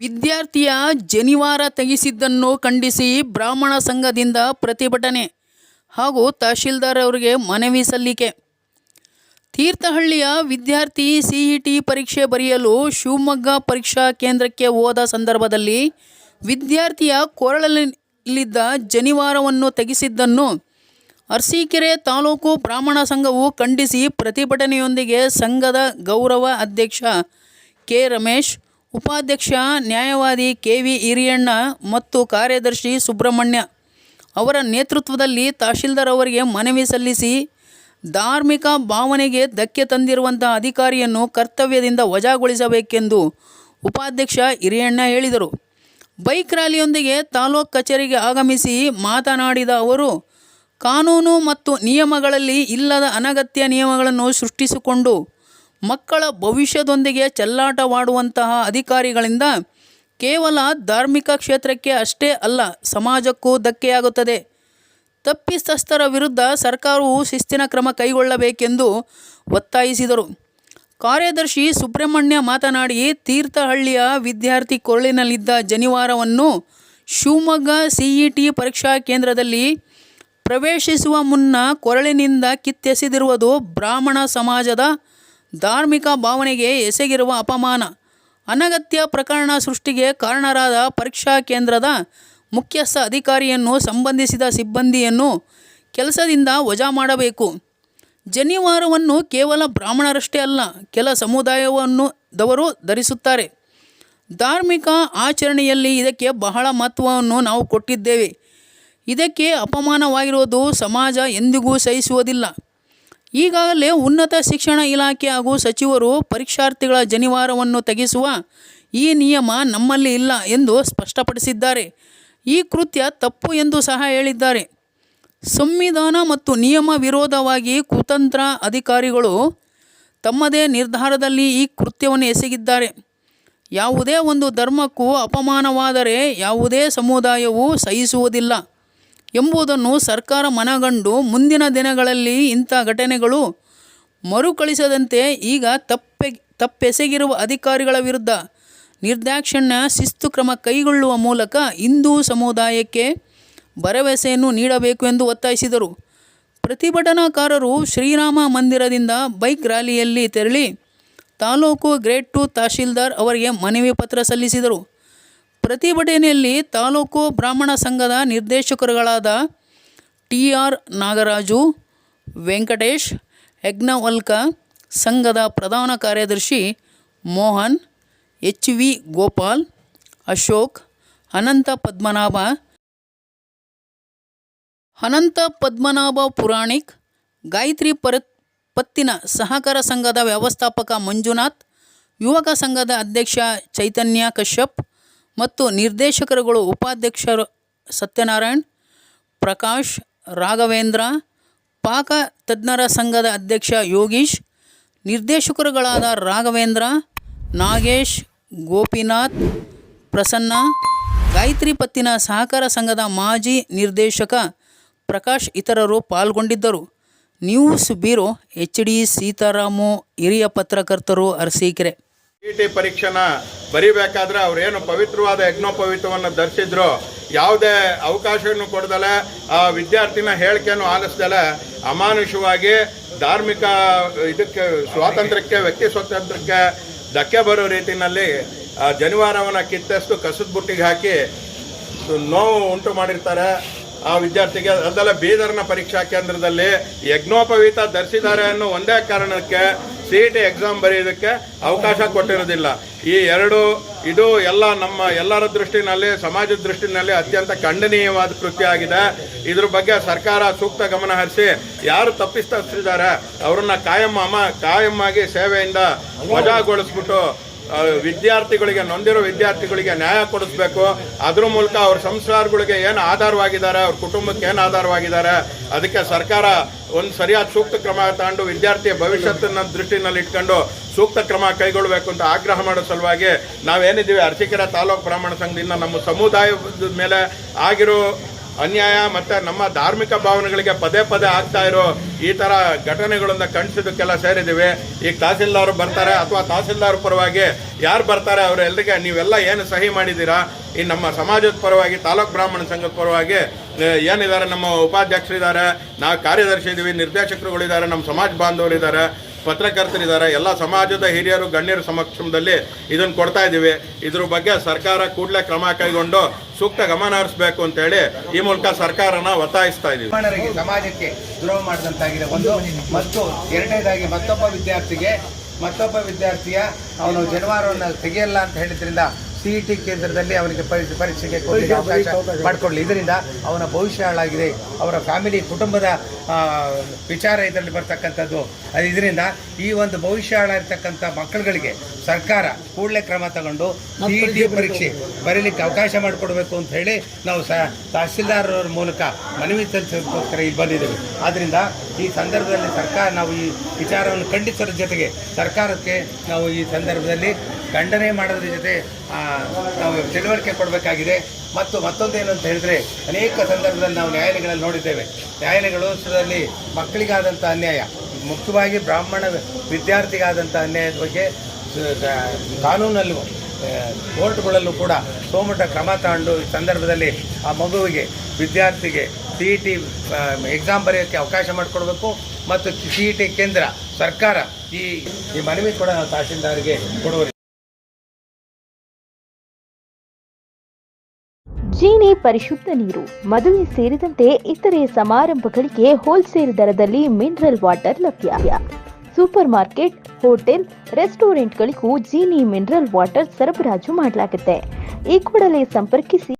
ವಿದ್ಯಾರ್ಥಿಯ ಜನಿವಾರ ತೆಗೆಸಿದ್ದನ್ನು ಖಂಡಿಸಿ ಬ್ರಾಹ್ಮಣ ಸಂಘದಿಂದ ಪ್ರತಿಭಟನೆ ಹಾಗೂ ತಹಶೀಲ್ದಾರ್ ಅವರಿಗೆ ಮನವಿ ಸಲ್ಲಿಕೆ. ತೀರ್ಥಹಳ್ಳಿಯ ವಿದ್ಯಾರ್ಥಿ ಸಿಇಟಿ ಪರೀಕ್ಷೆ ಬರೆಯಲು ಶಿವಮೊಗ್ಗ ಪರೀಕ್ಷಾ ಕೇಂದ್ರಕ್ಕೆ ಹೋದ ಸಂದರ್ಭದಲ್ಲಿ ವಿದ್ಯಾರ್ಥಿಯ ಕೊರಳಲ್ಲಿದ್ದ ಜನಿವಾರವನ್ನು ತೆಗೆಸಿದ್ದನ್ನು ಅರಸೀಕೆರೆ ತಾಲೂಕು ಬ್ರಾಹ್ಮಣ ಸಂಘವು ಖಂಡಿಸಿ ಪ್ರತಿಭಟನೆಯೊಂದಿಗೆ ಸಂಘದ ಗೌರವ ಅಧ್ಯಕ್ಷ ಕೆ ರಮೇಶ್ ಉಪಾಧ್ಯಕ್ಷ ನ್ಯಾಯವಾದಿ ಕೆ ವಿ ಹಿರಿಯಣ್ಣ ಮತ್ತು ಕಾರ್ಯದರ್ಶಿ ಸುಬ್ರಹ್ಮಣ್ಯ ಅವರ ನೇತೃತ್ವದಲ್ಲಿ ತಹಶೀಲ್ದಾರ್ ಅವರಿಗೆ ಮನವಿ ಸಲ್ಲಿಸಿ ಧಾರ್ಮಿಕ ಭಾವನೆಗೆ ಧಕ್ಕೆ ತಂದಿರುವಂಥ ಅಧಿಕಾರಿಯನ್ನು ಕರ್ತವ್ಯದಿಂದ ವಜಾಗೊಳಿಸಬೇಕೆಂದು ಉಪಾಧ್ಯಕ್ಷ ಹಿರಿಯಣ್ಣ ಹೇಳಿದರು. ಬೈಕ್ ರ್ಯಾಲಿಯೊಂದಿಗೆ ತಾಲೂಕ್ ಕಚೇರಿಗೆ ಆಗಮಿಸಿ ಮಾತನಾಡಿದ ಅವರು, ಕಾನೂನು ಮತ್ತು ನಿಯಮಗಳಲ್ಲಿ ಇಲ್ಲದ ಅನಗತ್ಯ ನಿಯಮಗಳನ್ನು ಸೃಷ್ಟಿಸಿಕೊಂಡು ಮಕ್ಕಳ ಭವಿಷ್ಯದೊಂದಿಗೆ ಚೆಲ್ಲಾಟವಾಡುವಂತಹ ಅಧಿಕಾರಿಗಳಿಂದ ಕೇವಲ ಧಾರ್ಮಿಕ ಕ್ಷೇತ್ರಕ್ಕೆ ಅಷ್ಟೇ ಅಲ್ಲ, ಸಮಾಜಕ್ಕೂ ಧಕ್ಕೆಯಾಗುತ್ತದೆ. ತಪ್ಪಿತಸ್ಥರ ವಿರುದ್ಧ ಸರ್ಕಾರವು ಶಿಸ್ತಿನ ಕ್ರಮ ಕೈಗೊಳ್ಳಬೇಕೆಂದು ಒತ್ತಾಯಿಸಿದರು. ಕಾರ್ಯದರ್ಶಿ ಸುಬ್ರಹ್ಮಣ್ಯ ಮಾತನಾಡಿ, ತೀರ್ಥಹಳ್ಳಿಯ ವಿದ್ಯಾರ್ಥಿ ಕೊರಳಿನಲ್ಲಿದ್ದ ಜನಿವಾರವನ್ನು ಶಿವಮೊಗ್ಗ ಸಿಇಟಿ ಪರೀಕ್ಷಾ ಕೇಂದ್ರದಲ್ಲಿ ಪ್ರವೇಶಿಸುವ ಮುನ್ನ ಕೊರಳಿನಿಂದ ಕಿತ್ತೆಸೆದಿರುವುದು ಬ್ರಾಹ್ಮಣ ಸಮಾಜದ ಧಾರ್ಮಿಕ ಭಾವನೆಗೆ ಎಸಗಿರುವ ಅಪಮಾನ. ಅನಗತ್ಯ ಪ್ರಕರಣ ಸೃಷ್ಟಿಗೆ ಕಾರಣರಾದ ಪರೀಕ್ಷಾ ಕೇಂದ್ರದ ಮುಖ್ಯಸ್ಥ ಅಧಿಕಾರಿಯನ್ನು ಸಂಬಂಧಿಸಿದ ಸಿಬ್ಬಂದಿಯನ್ನು ಕೆಲಸದಿಂದ ವಜಾ ಮಾಡಬೇಕು. ಜನಿವಾರವನ್ನು ಕೇವಲ ಬ್ರಾಹ್ಮಣರಷ್ಟೇ ಅಲ್ಲ, ಕೆಲ ಸಮುದಾಯವನ್ನು ದವರು ಧರಿಸುತ್ತಾರೆ. ಧಾರ್ಮಿಕ ಆಚರಣೆಯಲ್ಲಿ ಇದಕ್ಕೆ ಬಹಳ ಮಹತ್ವವನ್ನು ನಾವು ಕೊಟ್ಟಿದ್ದೇವೆ. ಇದಕ್ಕೆ ಅಪಮಾನವಾಗಿರುವುದು ಸಮಾಜ ಎಂದಿಗೂ ಸಹಿಸುವುದಿಲ್ಲ. ಈಗಾಗಲೇ ಉನ್ನತ ಶಿಕ್ಷಣ ಇಲಾಖೆ ಹಾಗೂ ಸಚಿವರು ಪರೀಕ್ಷಾರ್ಥಿಗಳ ಜನಿವಾರವನ್ನು ತೆಗೆಸುವ ಈ ನಿಯಮ ನಮ್ಮಲ್ಲಿ ಇಲ್ಲ ಎಂದು ಸ್ಪಷ್ಟಪಡಿಸಿದ್ದಾರೆ. ಈ ಕೃತ್ಯ ತಪ್ಪು ಎಂದು ಸಹ ಹೇಳಿದ್ದಾರೆ. ಸಂವಿಧಾನ ಮತ್ತು ನಿಯಮ ವಿರೋಧವಾಗಿ ಕುತಂತ್ರ ಅಧಿಕಾರಿಗಳು ತಮ್ಮದೇ ನಿರ್ಧಾರದಲ್ಲಿ ಈ ಕೃತ್ಯವನ್ನು ಎಸಗಿದ್ದಾರೆ. ಯಾವುದೇ ಒಂದು ಧರ್ಮಕ್ಕೂ ಅಪಮಾನವಾದರೆ ಯಾವುದೇ ಸಮುದಾಯವೂ ಸಹಿಸುವುದಿಲ್ಲ. ಎಂಬುದನ್ನು ಸರ್ಕಾರ ಮನಗಂಡು ಮುಂದಿನ ದಿನಗಳಲ್ಲಿ ಇಂಥ ಘಟನೆಗಳು ಮರುಕಳಿಸದಂತೆ ಈಗ ತಪ್ಪೆ, ತಪ್ಪೆಸಗಿರುವ ಅಧಿಕಾರಿಗಳ ವಿರುದ್ಧ ನಿರ್ದಾಕ್ಷಿಣ್ಯ ಶಿಸ್ತು ಕ್ರಮ ಕೈಗೊಳ್ಳುವ ಮೂಲಕ ಹಿಂದೂ ಸಮುದಾಯಕ್ಕೆ ಭರವಸೆಯನ್ನು ನೀಡಬೇಕು ಎಂದು ಒತ್ತಾಯಿಸಿದರು. ಪ್ರತಿಭಟನಾಕಾರರು ಶ್ರೀರಾಮ ಮಂದಿರದಿಂದ ಬೈಕ್ ರ್ಯಾಲಿಯಲ್ಲಿ ತೆರಳಿ ತಾಲೂಕು ಗ್ರೇಟ್ ಟು ತಹಶೀಲ್ದಾರ್ ಅವರಿಗೆ ಮನವಿ ಪತ್ರ ಸಲ್ಲಿಸಿದರು. ಪ್ರತಿಭಟನೆಯಲ್ಲಿ ತಾಲೂಕು ಬ್ರಾಹ್ಮಣ ಸಂಘದ ನಿರ್ದೇಶಕರುಗಳಾದ ಟಿ ಆರ್ ನಾಗರಾಜು, ವೆಂಕಟೇಶ್, ಯಜ್ಞವಲ್ಕ ಸಂಘದ ಪ್ರಧಾನ ಕಾರ್ಯದರ್ಶಿ ಮೋಹನ್ ಎಚ್ ವಿ ಗೋಪಾಲ್, ಅಶೋಕ್, ಅನಂತ ಪದ್ಮನಾಭ ಅನಂತ ಪದ್ಮನಾಭ ಪುರಾಣಿಕ್, ಗಾಯತ್ರಿ ಪರ, ಪತ್ತಿನ ಸಹಕಾರ ಸಂಘದ ವ್ಯವಸ್ಥಾಪಕ ಮಂಜುನಾಥ್, ಯುವಕ ಸಂಘದ ಅಧ್ಯಕ್ಷ ಚೈತನ್ಯ ಕಶ್ಯಪ್ ಮತ್ತು ನಿರ್ದೇಶಕರುಗಳು ಉಪಾಧ್ಯಕ್ಷರು ಸತ್ಯನಾರಾಯಣ್, ಪ್ರಕಾಶ್, ರಾಘವೇಂದ್ರ, ಪಾಕ ತಜ್ಞರ ಸಂಘದ ಅಧ್ಯಕ್ಷ ಯೋಗೀಶ್, ನಿರ್ದೇಶಕರುಗಳಾದ ರಾಘವೇಂದ್ರ, ನಾಗೇಶ್, ಗೋಪಿನಾಥ್, ಪ್ರಸನ್ನ, ಗಾಯತ್ರಿ ಪತ್ತಿನ ಸಹಕಾರ ಸಂಘದ ಮಾಜಿ ನಿರ್ದೇಶಕ ಪ್ರಕಾಶ್ ಇತರರು ಪಾಲ್ಗೊಂಡಿದ್ದರು. News bureau H D Seetharamu, ಹಿರಿಯ ಪತ್ರಕರ್ತರು ಅರಸೀಕೆರೆ. ಟಿ ಟಿ ಪರೀಕ್ಷೆನ ಬರಿಬೇಕಾದ್ರೆ ಅವ್ರೇನು ಪವಿತ್ರವಾದ ಯಜ್ಞೋಪವಿತ್ರವನ್ನು ಧರಿಸಿದ್ರು, ಯಾವುದೇ ಅವಕಾಶವನ್ನು ಕೊಡ್ದಲೆ ಆ ವಿದ್ಯಾರ್ಥಿನ ಹೇಳಿಕೆಯನ್ನು ಆಲಿಸ್ದಲೆ ಅಮಾನುಷವಾಗಿ ಧಾರ್ಮಿಕ ಇದಕ್ಕೆ, ಸ್ವಾತಂತ್ರ್ಯಕ್ಕೆ ವ್ಯಕ್ತಿ ಸ್ವಾತಂತ್ರ್ಯಕ್ಕೆ ಧಕ್ಕೆ ಬರೋ ರೀತಿಯಲ್ಲಿ ಆ ಜನಿವಾರವನ್ನು ಕಿತ್ತಷ್ಟು ಕಸದ ಬುಟ್ಟಿಗೆ ಹಾಕಿ ನೋವು ಉಂಟು ಮಾಡಿರ್ತಾರೆ. ಆ ವಿದ್ಯಾರ್ಥಿಗೆ ಅದೆಲ್ಲ ಬೀದರ್ನ ಪರೀಕ್ಷಾ ಕೇಂದ್ರದಲ್ಲಿ ಯಜ್ಞೋಪವೀತ ಧರಿಸಿದ್ದಾರೆ ಅನ್ನೋ ಒಂದೇ ಕಾರಣಕ್ಕೆ ಸಿ ಟಿ ಎಕ್ಸಾಮ್ ಬರೆಯೋದಕ್ಕೆ ಅವಕಾಶ ಕೊಟ್ಟಿರೋದಿಲ್ಲ. ಈ ಎರಡು, ಇದು ಎಲ್ಲ ನಮ್ಮ ಎಲ್ಲರ ದೃಷ್ಟಿನಲ್ಲಿ ಸಮಾಜದ ದೃಷ್ಟಿನಲ್ಲಿ ಅತ್ಯಂತ ಖಂಡನೀಯವಾದ ಕೃತ್ಯ ಆಗಿದೆ. ಇದ್ರ ಬಗ್ಗೆ ಸರ್ಕಾರ ಸೂಕ್ತ ಗಮನ ಹರಿಸಿ, ಯಾರು ತಪ್ಪಿಸ್ತಿದ್ದಾರೆ ಅವ್ರನ್ನ ಕಾಯಂ ಅಮ, ಕಾಯಂ ಆಗಿ ಸೇವೆಯಿಂದ ವಜಾಗೊಳಿಸ್ಬಿಟ್ಟು ವಿದ್ಯಾರ್ಥಿಗಳಿಗೆ, ನೊಂದಿರೋ ವಿದ್ಯಾರ್ಥಿಗಳಿಗೆ ನ್ಯಾಯ ಕೊಡಿಸ್ಬೇಕು. ಅದ್ರ ಮೂಲಕ ಅವ್ರ ಸಂಸಾರಗಳಿಗೆ ಏನು ಆಧಾರವಾಗಿದ್ದಾರೆ, ಅವ್ರ ಕುಟುಂಬಕ್ಕೆ ಏನು ಆಧಾರವಾಗಿದ್ದಾರೆ, ಅದಕ್ಕೆ ಸರ್ಕಾರ ಒಂದು ಸರಿಯಾದ ಸೂಕ್ತ ಕ್ರಮ ತಗೊಂಡು ವಿದ್ಯಾರ್ಥಿಯ ಭವಿಷ್ಯತನ್ನ ದೃಷ್ಟಿನಲ್ಲಿ ಇಟ್ಕೊಂಡು ಸೂಕ್ತ ಕ್ರಮ ಕೈಗೊಳ್ಳಬೇಕು ಅಂತ ಆಗ್ರಹ ಮಾಡೋ ಸಲುವಾಗಿ ನಾವೇನಿದ್ದೀವಿ ಅರಸೀಕೆರೆ ತಾಲೂಕು ಬ್ರಾಹ್ಮಣ ಸಂಘದಿಂದ ನಮ್ಮ ಸಮುದಾಯದ ಮೇಲೆ ಆಗಿರೋ ಅನ್ಯಾಯ ಮತ್ತು ನಮ್ಮ ಧಾರ್ಮಿಕ ಭಾವನೆಗಳಿಗೆ ಪದೇ ಪದೇ ಆಗ್ತಾ ಇರೋ ಈ ಥರ ಘಟನೆಗಳನ್ನ ಖಂಡಿಸೋದಕ್ಕೆಲ್ಲ ಸೇರಿದ್ದೀವಿ. ಈಗ ತಹಸೀಲ್ದಾರ್ ಬರ್ತಾರೆ ಅಥವಾ ತಹಸೀಲ್ದಾರ್ ಪರವಾಗಿ ಯಾರು ಬರ್ತಾರೆ ಅವರೆಲ್ಲರಿಗೆ ನೀವೆಲ್ಲ ಏನು ಸಹಿ ಮಾಡಿದ್ದೀರಾ? ಈ ನಮ್ಮ ಸಮಾಜದ ಪರವಾಗಿ, ತಾಲೂಕ್ ಬ್ರಾಹ್ಮಣ ಸಂಘದ ಪರವಾಗಿ ಏನಿದ್ದಾರೆ? ನಮ್ಮ ಉಪಾಧ್ಯಕ್ಷರಿದ್ದಾರೆ, ನಾವು ಕಾರ್ಯದರ್ಶಿ ಇದ್ದೀವಿ ನಿರ್ದೇಶಕರುಗಳಿದ್ದಾರೆ, ನಮ್ಮ ಸಮಾಜ ಬಾಂಧವರಿದ್ದಾರೆ. ಪತ್ರಕರ್ತರಿದ್ದಾರೆ. ಎಲ್ಲ ಸಮಾಜದ ಹಿರಿಯರು, ಗಣ್ಯರ ಸಮಕ್ಷಮದಲ್ಲಿ ಇದನ್ನು ಕೊಡ್ತಾ ಇದ್ದೀವಿ. ಇದ್ರ ಬಗ್ಗೆ ಸರ್ಕಾರ ಕೂಡಲೇ ಕ್ರಮ ಕೈಗೊಂಡು ಸೂಕ್ತ ಗಮನ ಹರಿಸಬೇಕು ಅಂತೇಳಿ ಈ ಮೂಲಕ ಸರ್ಕಾರನ ಒತ್ತಾಯಿಸ್ತಾ ಇದೀವಿ ಸಮಾಜಕ್ಕೆ ದ್ರೋಹ ಮಾಡಿದಂತಾಗಿದೆ. ಒಂದು ಮತ್ತು ಎರಡನೇದಾಗಿ ಮತ್ತೊಬ್ಬ ವಿದ್ಯಾರ್ಥಿಗೆ ಮತ್ತೊಬ್ಬ ವಿದ್ಯಾರ್ಥಿಯ ಅವನು ಜನವಾರವನ್ನು ತೆಗೆಯಲ್ಲ ಅಂತ ಹೇಳಿದ್ರಿಂದ ಸಿ ಇ ಟಿ ಕೇಂದ್ರದಲ್ಲಿ ಅವನಿಗೆ ಪರೀಕ್ಷೆ ಪರೀಕ್ಷೆಗೆ ಕೊಡ್ಲಿಕ್ಕೆ ಅವಕಾಶ ಮಾಡಿಕೊಳ್ಳಿ. ಇದರಿಂದ ಅವನ ಭವಿಷ್ಯ ಹಾಳಾಗಿದೆ ಅವರ ಫ್ಯಾಮಿಲಿ ಕುಟುಂಬದ ವಿಚಾರ ಇದರಲ್ಲಿ ಬರ್ತಕ್ಕಂಥದ್ದು. ಅದು ಇದರಿಂದ ಈ ಒಂದು ಭವಿಷ್ಯ ಹಾಳಾಗಿರ್ತಕ್ಕಂಥ ಮಕ್ಕಳುಗಳಿಗೆ ಸರ್ಕಾರ ಕೂಡಲೇ ಕ್ರಮ ತಗೊಂಡು ಸಿ ಇ ಟಿ ಪರೀಕ್ಷೆ ಬರೀಲಿಕ್ಕೆ ಅವಕಾಶ ಮಾಡಿಕೊಡ್ಬೇಕು ಅಂತ ಹೇಳಿ ನಾವು ಸ ತಹಸೀಲ್ದಾರ್ ಅವ್ರ ಮೂಲಕ ಮನವಿ ಸಲ್ಲಿಸೋದಕ್ಕೋಸ್ಕರ ಇಲ್ಲಿ ಬಂದಿದ್ದೇವೆ. ಆದ್ದರಿಂದ ಈ ಸಂದರ್ಭದಲ್ಲಿ ಸರ್ಕಾರ ನಾವು ಈ ವಿಚಾರವನ್ನು ಖಂಡಿಸೋದ್ರ ಜೊತೆಗೆ ಸರ್ಕಾರಕ್ಕೆ ನಾವು ಈ ಸಂದರ್ಭದಲ್ಲಿ ಖಂಡನೆ ಮಾಡೋದ್ರ ಜೊತೆ ನಾವು ತಿಳುವಳಿಕೆ ಕೊಡಬೇಕಾಗಿದೆ. ಮತ್ತು ಮತ್ತೊಂದೇನು ಅಂತ ಹೇಳಿದ್ರೆ, ಅನೇಕ ಸಂದರ್ಭದಲ್ಲಿ ನಾವು ನ್ಯಾಯಾಲಯಗಳಲ್ಲಿ ನೋಡಿದ್ದೇವೆ. ನ್ಯಾಯಾಲಯಗಳಲ್ಲಿ ಮಕ್ಕಳಿಗಾದಂಥ ಅನ್ಯಾಯ, ಮುಖ್ಯವಾಗಿ ಬ್ರಾಹ್ಮಣ ವಿದ್ಯಾರ್ಥಿಗಾದಂಥ ಅನ್ಯಾಯದ ಬಗ್ಗೆ ಕಾನೂನಲ್ಲೂ ಕೋರ್ಟ್ಗಳಲ್ಲೂ ಕೂಡ ಸೋಮಟ ಕ್ರಮ ತಗೊಂಡು ಈ ಸಂದರ್ಭದಲ್ಲಿ ಆ ಮಗುವಿಗೆ, ವಿದ್ಯಾರ್ಥಿಗೆ ಸಿ ಇ ಟಿ ಎಕ್ಸಾಮ್ ಬರೆಯೋಕ್ಕೆ ಅವಕಾಶ ಮಾಡಿಕೊಡ್ಬೇಕು. ಮತ್ತು ಸಿ ಇ ಟಿ ಕೇಂದ್ರ ಸರ್ಕಾರ ಈ ಈ ಮನವಿ ಕೂಡ ನಾವು ತಹಸೀಲ್ದಾರ್ಗೆ ಕೊಡುವ ಜೀನಿ ಪರಿಶುದ್ಧ ನೀರು, ಮದುವೆ ಸೇರಿದಂತೆ ಇತರೆ ಸಮಾರಂಭಗಳಿಗೆ ಹೋಲ್ಸೇಲ್ ದರದಲ್ಲಿ ಮಿನರಲ್ ವಾಟರ್ ಲಭ್ಯ. ಸೂಪರ್ ಮಾರ್ಕೆಟ್, ಹೋಟೆಲ್, ರೆಸ್ಟೋರೆಂಟ್ಗಳಿಗೂ ಜೀನಿ ಮಿನರಲ್ ವಾಟರ್ ಸರಬರಾಜು ಮಾಡಲಾಗುತ್ತೆ. ಈ ಕೂಡಲೇ ಸಂಪರ್ಕಿಸಿ.